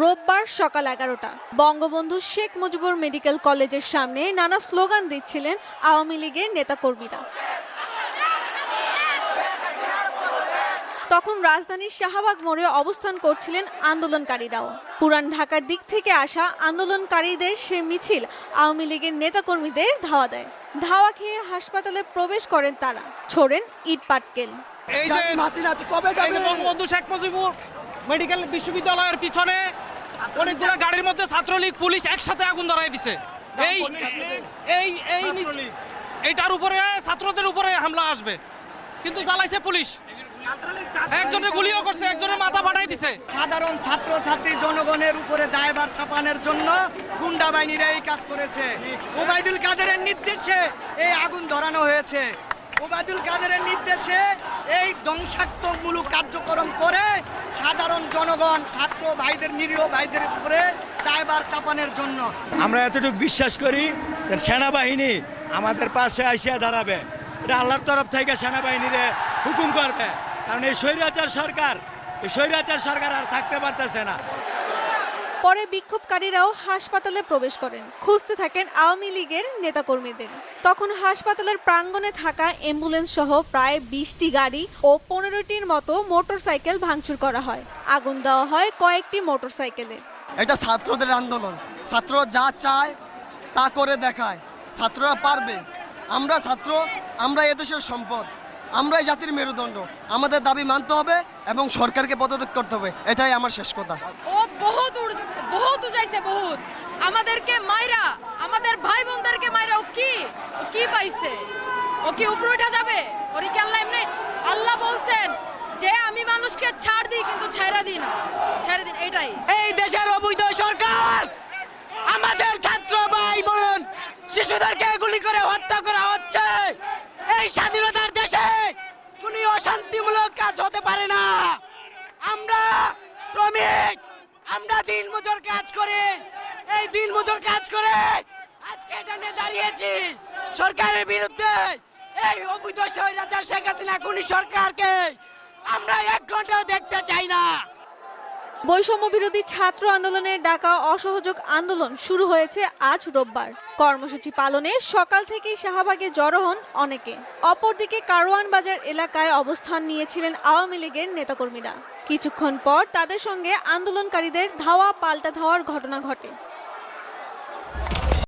রোববার সকাল এগারোটা। বঙ্গবন্ধু শেখ মুজিবুর মেডিকেল কলেজের সামনে নানা স্লোগান দিচ্ছিলেন আওয়ামী লীগের নেতাকর্মীরা। তখন রাজধানীর শাহবাগ মোড়ে অবস্থান করছিলেন আন্দোলনকারীরাও। পুরান ঢাকার দিক থেকে আসা আন্দোলনকারীদের সে মিছিল আওয়ামী লীগের নেতাকর্মীদের ধাওয়া দেয়। ধাওয়া খেয়ে হাসপাতালে প্রবেশ করেন তারা। ছোড়েন ইট পাটকেল। এই যে বঙ্গবন্ধু শেখ মুজিবুর মেডিকেল বিশ্ববিদ্যালয়ের পিছনে অনেকগুলো গাড়ির মধ্যে ছাত্রলীগ পুলিশ একসাথে আগুন ধরাই দিছে। এই এই এই এইটার উপরে ছাত্রদের উপরে হামলা আসবে। কিন্তু জ্বালাইছে পুলিশ। একজনের গুলিও করছে একজনের মাথা ফাটাই দিছে। সাধারণ ছাত্র ছাত্রী জনগণের উপরে দায়ভার চাপানোর জন্য গুন্ডা বাহিনীরা এই কাজ করেছে। ওবায়দুল কাদেরের নির্দেশে এই আগুন ধরানো হয়েছে। ওবায়দুল কাদেরের নির্দেশে এই ধ্বংসাত্মকমূলক কার্যক্রম করে সাধারণ জনগণ, ছাত্র ভাইদের, নিরীহ ভাইদের উপরে দায়বার চাপানোর জন্য। আমরা এতটুকু বিশ্বাস করি সেনাবাহিনী আমাদের পাশে আসিয়া দাঁড়াবে। এটা আল্লাহর তরফ থেকে সেনাবাহিনীরে হুকুম করবে। কারণ এই স্বৈরাচার সরকার, এই স্বৈরাচার সরকার আর থাকতে পারতেছে না। পরে বিক্ষোভকারীরাও হাসপাতালে প্রবেশ করেন। খুঁজতে থাকেন আওয়ামী লীগের নেতাকর্মীদের। তখন হাসপাতালের প্রাঙ্গণে থাকা অ্যাম্বুলেন্স সহ প্রায় বিশটি গাড়ি ও পনেরোটির মতো মোটরসাইকেল ভাঙচুর করা হয়। আগুন দেওয়া হয় কয়েকটি মোটরসাইকেলে। এটা ছাত্রদের আন্দোলন। ছাত্ররা যা চায় তা করে দেখায়। ছাত্ররা পারবে। আমরা ছাত্র আমরা এদেশের সম্পদ। আমরাই জাতির মেরুদণ্ড। আমাদের দাবি মানতে হবে এবং সরকারকে পদত্যাগ করতে হবে। এটাই আমার শেষ কথা। ও বহুত বহুত আমাদেরকে মাইরা, আমাদের ভাই বোনদেরকে মাইরা ও কি কি পাইছে? ও কি উপরে উঠা যাবে? ওর কি আল্লাহ এমনি, আল্লাহ বলছেন যে আমি মানুষকে ছাড় দিই কিন্তু ছেড়ে দিই না। ছেড়ে দিন এটাই। এই দেশের অবৈধ সরকার, আমাদের ছাত্র ভাই বোন শিশুদেরকে গুলি করে হত্যা করা হচ্ছে। এই স্বাধীনতার দেশে কোনো অশান্তিমূলক কাজ হতে পারে না। আমরা দিন মজুর কাজ করে। এই দিন মজুর কাজ করে আজকে এটা নিয়ে দাঁড়িয়েছি সরকারের বিরুদ্ধে। এই অবৈধ স্বৈরাচার শেখ হাসিনা কোন সরকারকে আমরা এক ঘন্টাও দেখতে চাই না। বৈষম্য বিরোধী ছাত্র আন্দোলনের ডাকা অসহযোগ আন্দোলন শুরু হয়েছে আজ রোববার। কর্মসূচি পালনে সকাল থেকেই শাহবাগে জড়ো হন অনেকে। অপরদিকে কারওয়ান বাজার এলাকায় অবস্থান নিয়েছিলেন আওয়ামী লীগের নেতাকর্মীরা। কিছুক্ষণ পর তাদের সঙ্গে আন্দোলনকারীদের ধাওয়া পাল্টা ধাওয়ার ঘটনা ঘটে।